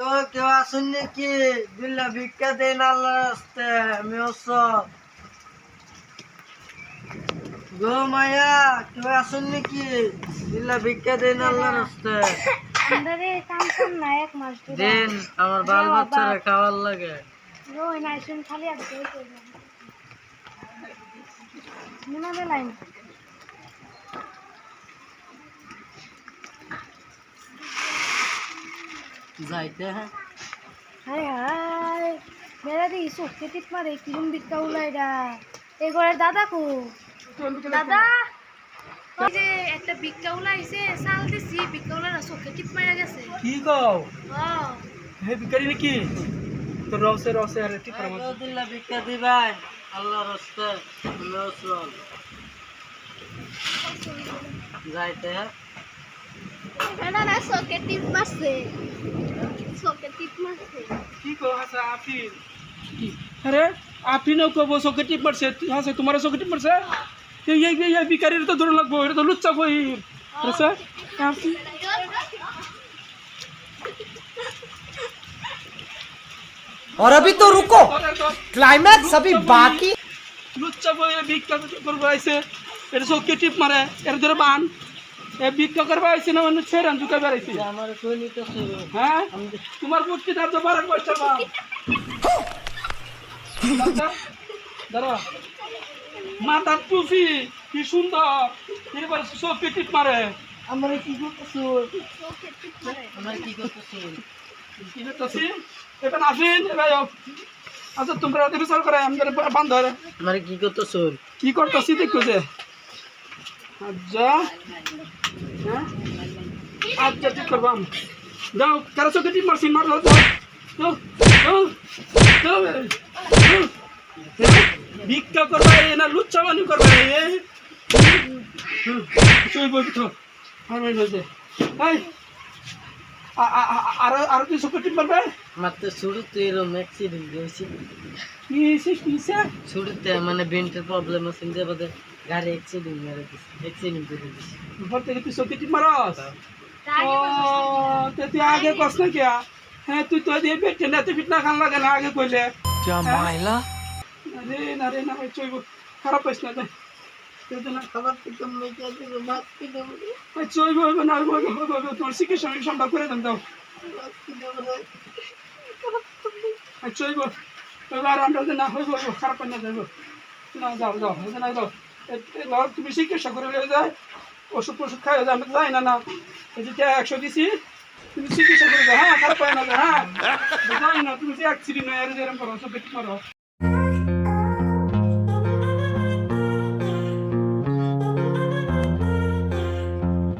তো কেউ আসুন নাকি? বিল্লা ভিক্ষা দেন আল্লাহ রাস্তে আমি গো মায়া কেউ আসুন নাকি? বিল্লা ভিক্ষা দেন আল্লাহ মাস দেন আমার বাল বাচ্চারা খাওয়ার লাগে। খালি আর দে যাইতে হ্যাঁ হাই হাই মেরা দি সুখে টিপ মারে কিরম বিক্কা উলাইডা এই ঘরের দাদা কো দাদা ওই যে একটা বিক্কা উলাইছে সাল দিছি বিক্কা উলারা চোখে টিপ মারা গেছে কি কও ও হে বিকারি নাকি তো রসে রসে আরে ঠিক করে আগে দিল্লা ভিক্ষা দিবেন আল্লাহ রাস্তে ওসব যাইতে হ্যাঁ এটা না চোখে টিপ মারছে চোখে টিপ মারছে কি কও হাসা আফিন আরে আফিনও কব সকে টিপ মারছে হাসা তোমার সকে টিপ মারছে এই এই এই বিকারির তো ধরে লাগবো এটা তো লুচ্চা বই আচ্ছা আফিন और अभी तो रुको क्लाइमैक्स अभी बाकी লুচ্চা বই ভিক্ষা করবো আইছে এটা সকে টিপ মারে এর ধরে বান এ ভিক্ষা করব আইছে না মানে ছেড়ান বেড়াইছে নিতে হ্যাঁ? তোমার বুদ্ধি তার তো বারো পয়সা দাঁড়া মাথার টুপি কি সুন্দর। এবার সব পেটিট মারে। আমার কি করতেছো? আমার কি করতেছো? কি করতেছি? এবার আসেন এবার আচ্ছা তোমরা বিচার করে আমাদের বান্ধ আমার কি করতেছো? কি করতেছি দেখো যে। আচ্ছা। হ্যাঁ? আচ্ছা ঠিক করবাম যাও, কারও চোখে টিপ মারছি যাও। যাও ভিক্ষা করবা এ না, লুচ্চামানি করবা এ? চই বই তো আর মাইন হয়েছে আর আর তুই সুখে টিম পারবে মাত্র শুরুতে এরকম অ্যাক্সিডেন্ট হয়েছে। শুরুতে মানে বেন্টের প্রবলেম আছে যে বাদে গাড়ি অ্যাক্সিডেন্ট মেরে দিছে অ্যাক্সিডেন্ট করে দিছে। উপর থেকে তুই সুখে টিম মারস হ্যাঁ। ও তুই আগে কষ্ট না কিয়া হ্যাঁ তুই তো দিয়ে বেটে না তুই ফিটনা খান লাগে না আগে কইলে। যা মাইলা আরে হ্যাঁ? না রে না চইব। খারাপ হইছ না তুই তো না খাবার থেকে মেয়ে দেবো ভাত কিনে ওই চইব হইব না হইব হইব হইব তোর চিকিৎসা আমি সম্ভব করে দেন দাও। আর এবার আমরা না খারাপ না না যাও যাও না যাও। লড় তুমি চিকিৎসা করে যায় ওষুধ ওষুধ খাই যায় আমি তো যাই না না। এই যে একশো দিছি তুমি চিকিৎসা করে দাও হ্যাঁ খারাপ পাই না হ্যাঁ। যাই না তুমি যে অ্যাক্সিডেন্ট হয়ে এরকম করো সব মারো।